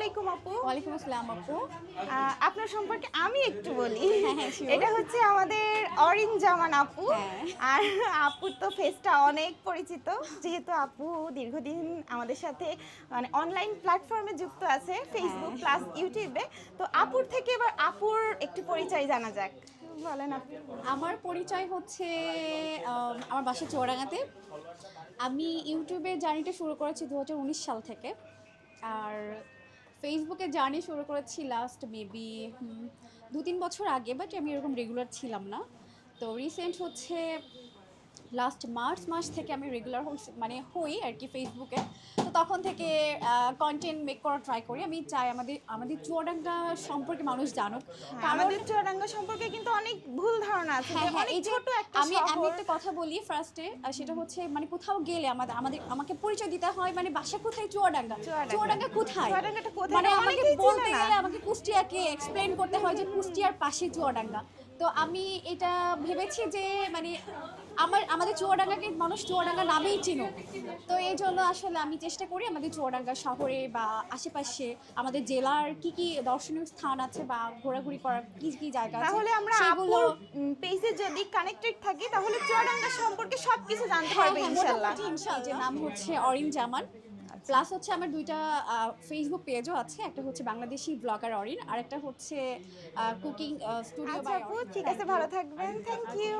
আলাইকুম আপু। ওয়ালাইকুম আসসালাম আপু। আপনার সম্পর্কে আমি একটু বলি। হ্যাঁ, হ্যাঁ, এটা হচ্ছে আমাদের অরিন জামান আপু। হ্যাঁ। আর আপুর তো ফেসটা অনেক পরিচিত। যেহেতু আপু দীর্ঘদিন আমাদের সাথে মানে অনলাইন প্ল্যাটফর্মে যুক্ত আছে ফেসবুক। প্লাস ইউটিউবে তো আপুর থেকে এবার আপুর একটু পরিচয় জানা যাক। বলেন আপনি আমার পরিচয় হচ্ছে আমার বাসা চৌরাঙ্গাতে আমি ইউটিউবে জার্নিটা শুরু করেছি দু হাজার উনিশ সাল থেকে। আর ফেসবুকে জার্নি শুরু করেছি লাস্ট মেবি দু তিন বছর আগে বাট আমি এরকম রেগুলার ছিলাম না। তো রিসেন্ট হচ্ছে লাস্ট মার্চ মাস থেকে আমি রেগুলার মানে হই আর কি ফেসবুকে তো তখন থেকে কন্টেন্ট মেক করা ট্রাই করি। আমি চাই আমাদের আমাদের চুয়াডাঙ্গা সম্পর্কে মানুষ জানুক। হ্যাঁ, আমাদের চুয়াডাঙ্গা সম্পর্কে কিন্তু অনেক ভুল ধারণা আছে হ্যাঁ হ্যাঁ অনেক এই ছোট একটা আমি আমি। একটা কথা বলি ফার্স্টে সেটা হচ্ছে মানে কোথাও গেলে আমাদের আমাদের আমাকে পরিচয় দিতে হয় মানে বাসা কোথায়? চুয়াডাঙ্গা। চুয়াডাঙ্গা। কোথায়? মানে আমাকে বলতে গেলে আমাকে কুষ্টিয়াকে এক্সপ্লেন করতে হয় যে কুষ্টিয়ার পাশে চুয়াডাঙ্গা। তো আমি এটা ভেবেছি যে মানে আমার আমাদের চুয়াডাঙ্গাকে মানুষ চুয়াডাঙ্গা নামেই চিনো তো এই জন্য আসলে আমি চেষ্টা করি আমাদের চুয়াডাঙ্গা শহরে বা আশেপাশে আমাদের জেলার কি কি দর্শনীয় স্থান আছে বা ঘোরাঘুরি করার কি কি জায়গা আছে তাহলে আমরা সেগুলো আপুর পেজে যদি কানেক্টেড থাকি তাহলে চুয়াডাঙ্গা সম্পর্কে সবকিছু জানতে হ্যাঁ, পারবে হ্যাঁ, ইনশাআল্লাহ ইনশাআল্লাহ। যে নাম হচ্ছে অরিন জামান প্লাস হচ্ছে আমার দুইটা ফেসবুক পেজও আছে। একটা হচ্ছে বাংলাদেশি ব্লগার অরিন আর একটা হচ্ছে কুকিং স্টুডিও আচ্ছা ঠিক আছে ভালো থাকবেন। Thank you